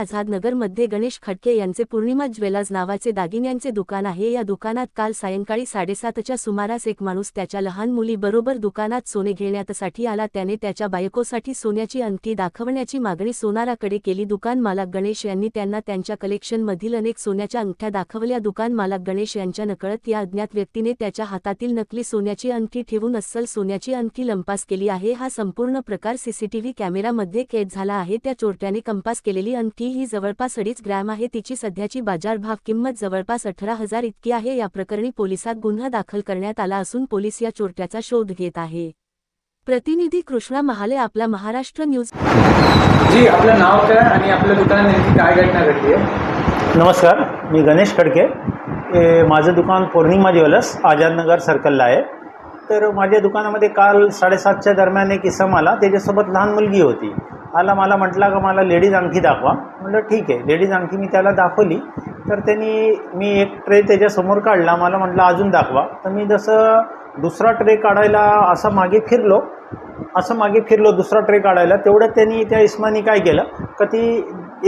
आझादनगरमध्ये गणेश खडके यांचे पौर्णिमा ज्वेलर्स नावाचे दागिन्यांचे दुकान आहे. या दुकानात काल सायंकाळी साडेसातच्या सुमारास एक माणूस त्याच्या लहान मुलीबरोबर दुकानात सोने घेण्यासाठी आला. त्याने त्याच्या बायकोसाठी सोन्याची अंगठी दाखवण्याची मागणी सोनाराकडे केली. दुकान मालक गणेश यांनी त्यांना त्यांच्या कलेक्शनमधील अनेक सोन्याच्या अंगठ्या दाखवल्या. दुकान मालक गणेश यांच्या नकळत या अज्ञात व्यक्तीने त्याच्या हातातील नकली सोन्याची अंगठी ठेवून अस्सल सोन्याची अंगठी लंपास केली आहे. हा संपूर्ण प्रकार सीसीटीव्ही कॅमेरामध्ये कैद झाला आहे. त्या चोरट्याने कंपास केलेली अंगठी ही जवळपास अडीच ग्रॅम आहे. तिची सध्याची बाजारभाव किंमत जवळपास अठरा हजार इतकी आहे. या प्रकरणी पोलिसात गुन्हा दाखल करण्यात आला असून पोलीस या चोरट्याचा शोध घेत आहे. प्रतिनिधी कृष्णा महाले आपला महाराष्ट्र न्यूज. जी आपलं नाव काय आणि आपल्या दुकानात नेमकी काय घटना घडली आहे? नमस्कार मी गणेश खडके. माझं दुकान पौर्णिमा ज्वेलर्स आझादनगर सर्कलला आहे. तर माझ्या दुकानामध्ये काल साडेसातच्या दरम्यान एक इसम आला. त्याच्यासोबत लहान मुलगी होती. आला मला म्हटला का मला लेडीज अंगठी दाखवा. म्हटलं ठीक आहे लेडीज अंगठी मी त्याला दाखवली. तर त्यांनी मी एक ट्रे त्याच्यासमोर काढला. मला म्हटलं अजून दाखवा. तर मी जसं दुसरा ट्रे काढायला असं मागे फिरलो असं मागे फिरलो दुसरा ट्रे काढायला तेवढ्यात त्यांनी त्या इस्मानी काय केलं का ती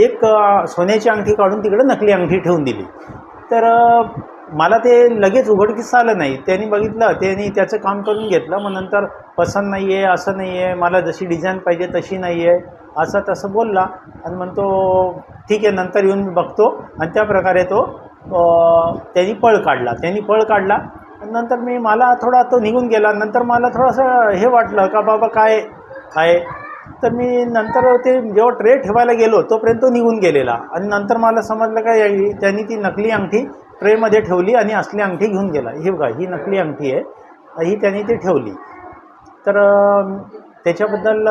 एक सोन्याची अंगठी काढून तिकडे नकली अंगठी ठेवून दिली. तर मला ते लगेच उघडकीस आलं नाही. त्यांनी बघितलं त्यांनी त्याचं काम करून घेतलं मग नंतर पसंत नाही आहे असं नाही आहे मला जशी डिझाईन पाहिजे तशी नाही आहे असं तसं बोलला. आणि म्हणतो ठीक आहे नंतर येऊन मी बघतो. आणि त्या प्रकारे तो त्यांनी पळ काढला. त्यांनी पळ काढला. आणि नंतर मी मला थोडा तो निघून गेला. नंतर मला थोडंसं हे वाटलं का बाबा काय काय तर मी नंतर ते जेव्हा ट्रे ठेवायला गेलो तोपर्यंत तो निघून गेलेला. आणि नंतर मला समजलं का त्यांनी ती नकली अंगठी ट्रेमध्ये ठेवली आणि असली अंगठी घेऊन गेला. हे बघा ही नकली अंगठी आहे. ही त्यांनी ती ठेवली. तर त्याच्याबद्दल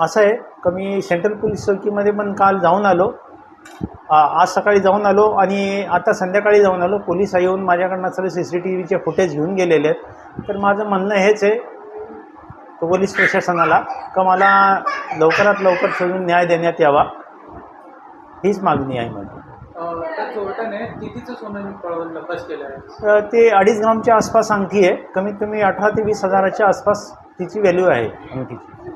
असं आहे का मी सेंट्रल पोलीस चौकीमध्ये पण काल जाऊन आलो. आज सकाळी जाऊन आलो आणि आता संध्याकाळी जाऊन आलो. पोलीस येऊन माझ्याकडनं सगळे सी सी टी व्हीचे फुटेज घेऊन गेलेले आहेत. तर माझं म्हणणं हेच आहे पोलीस प्रशासनाला का मला लवकरात लवकर शोधून न्याय देण्यात यावा हीच मागणी आहे माझी. ते अडीच ग्रामच्या आसपास अंगठी आहे. कमीत कमी अठरा ते वीस हजाराच्या आसपास तिची व्हॅल्यू आहे अंगठीची.